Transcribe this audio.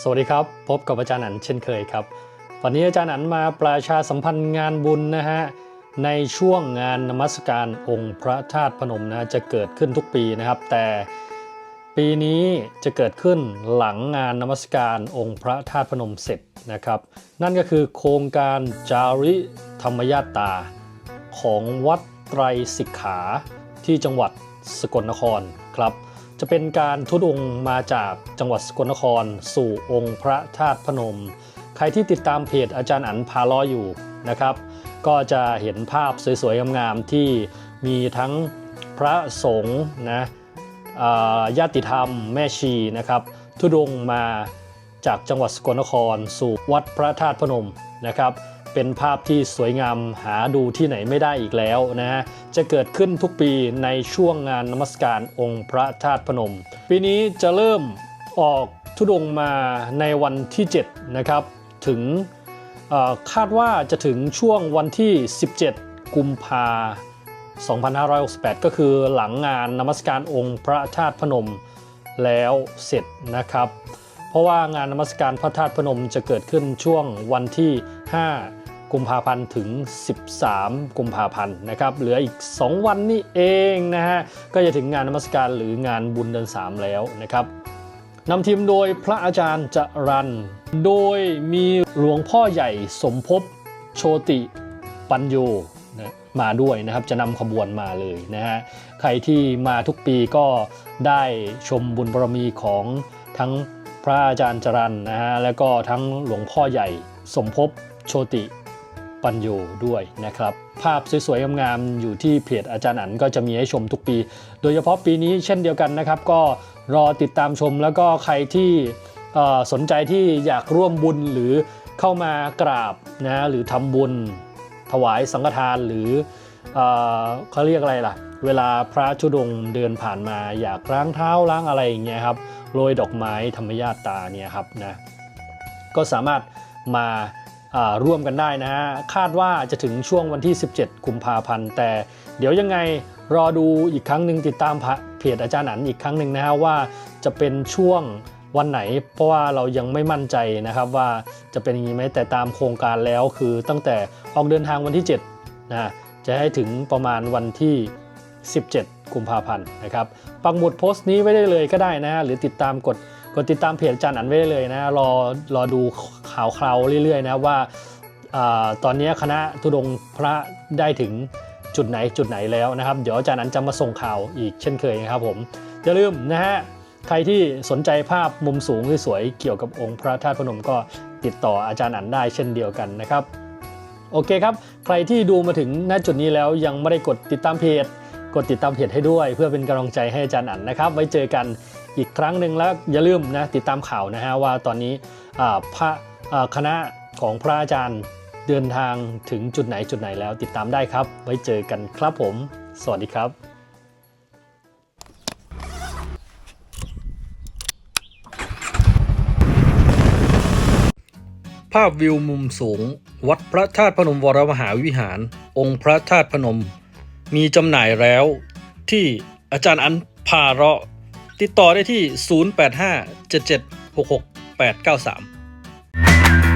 สวัสดีครับ พบกับอาจารย์อันเช่นเคยครับ วันนี้อาจารย์อันมาประชาสัมพันธ์งานบุญนะฮะในช่วงงานนมัสการองค์พระธาตุพนมนะจะเกิดขึ้นทุกปีนะครับ แต่ปีนี้จะเกิดขึ้นหลังงานนมัสการองค์พระธาตุพนมเสร็จนะครับ นั่นก็คือโครงการจาริธรรมยาตา ของวัดไตรสิกขาที่จังหวัดสกลนครครับ จะเป็นการทุดงค์มาจากจังหวัดสกลนคร สู่องค์พระธาตุพนม ใครที่ติดตามเพจอาจารย์อันพาล้ออยู่นะครับ ก็จะเห็นภาพสวยๆงามๆที่มีทั้งพระสงฆ์นะญาติธรรมแม่ชีนะครับ ทุดงมาจากจังหวัดสกลนคร สู่วัดพระธาตุพนมนะครับ เป็นภาพที่สวยงามหาดูที่ไหนไม่ได้อีกแล้วนะฮะจะเกิดขึ้นทุกปีในช่วงงานนมัสการองค์พระธาตุพนม ปีนี้จะเริ่มออกทุดงมาในวันที่ 7 นะครับ ถึงคาดว่าจะถึงช่วงวันที่ 17 กุมภา2568 ก็คือหลังงานนมัสการองค์พระธาตุพนมแล้วเสร็จนะครับ เพราะว่างานนมัสการพระธาตุพนมจะเกิดขึ้นช่วงวันที่ 5 กุมภาพันธ์ถึง 13 กุมภาพันธ์นะครับ เหลืออีก 2 วันนี่เองนะฮะ ก็จะถึงงานนมัสการหรืองานบุญเดือน 3 แล้วนะครับนำทีมโดยพระอาจารย์จรัน โดยมีหลวงพ่อใหญ่สมภพโชติปัญโยนะมาด้วยนะครับ จะนำขบวนมาเลยนะฮะ ใครที่มาทุกปีก็ได้ชมบุญบารมีของทั้งพระอาจารย์จรันนะฮะ แล้วก็ทั้งหลวงพ่อใหญ่สมภพโชติ ปัญโยด้วยนะครับ ภาพสวยๆงามๆอยู่ที่เพจอาจารย์อันก็จะมีให้ชมทุกปี โดยเฉพาะปีนี้เช่นเดียวกันนะครับ ก็รอติดตามชมแล้วก็ใครที่สนใจที่อยากร่วมบุญหรือเข้ามากราบนะหรือทำบุญถวายสังฆทานหรือเอเขาเรียกอะไรล่ะ เวลาพระชุดงเดินผ่านมาอยากล้างเท้าล้างอะไรอย่างเงี้ยครับโรยดอกไม้ธรรมญาตาเนี่ยครับนะก็สามารถมา ร่วมกันได้นะฮะคาดว่าจะถึงช่วงวันที่ 17กุมภาพันธ์แต่เดี๋ยวยังไงรอดูอีกครั้งหนึ่งติดตามเพจอาจารย์อันอีกครั้งหนึ่งนะฮะว่าจะเป็นช่วงวันไหน เพราะว่าเรายังไม่มั่นใจนะครับว่าจะเป็นอย่างนี้ไหมแต่ตามโครงการแล้วคือตั้งแต่ออกเดินทางวันที่7นะจะให้ถึงประมาณวันที่ 17 กุมภาพันธ์นะครับปักหมุดโพสต์นี้ไว้ได้เลยก็ได้นะฮะหรือติดตามกดกดติดตามเพจอาจารย์อันไว้ได้เลยนะรอรอดู ข่าวคราวเรื่อยๆนะว่าอตอนนี้คณะทุดงพระได้ถึงจุดไหนจุดไหนแล้วนะครับ เดี๋ยวอาจารย์อันจะมาส่งข่าวอีกเช่นเคยนะครับผมอย่าลืมนะฮะใครที่สนใจภาพมุมสูงสวยๆเกี่ยวกับองค์พระธาตุพนมก็ติดต่ออาจารย์อันได้เช่นเดียวกันนะครับ โอเคครับ ใครที่ดูมาถึงณจุดนี้แล้วยังไม่ได้กดติดตามเพจกดติดตามเพจให้ด้วย เพื่อเป็นกำลังใจให้อาจารย์อันนะครับ ไว้เจอกันอีกครั้งหนึ่งแล้วอย่าลืมนะติดตามข่าวนะฮะว่าตอนนี้พระ คณะของพระอาจารย์เดินทางถึงจุดไหนจุดไหนแล้วติดตามได้ครับ ไว้เจอกันครับผม สวัสดีครับภาพวิวมุมสูง วัดพระธาตุพนมวรมหาวิหาร องค์พระธาตุพนม มีจำหน่ายแล้วที่อาจารย์อันพาเราะ ติดต่อได้ที่ 0857766893 Thank you.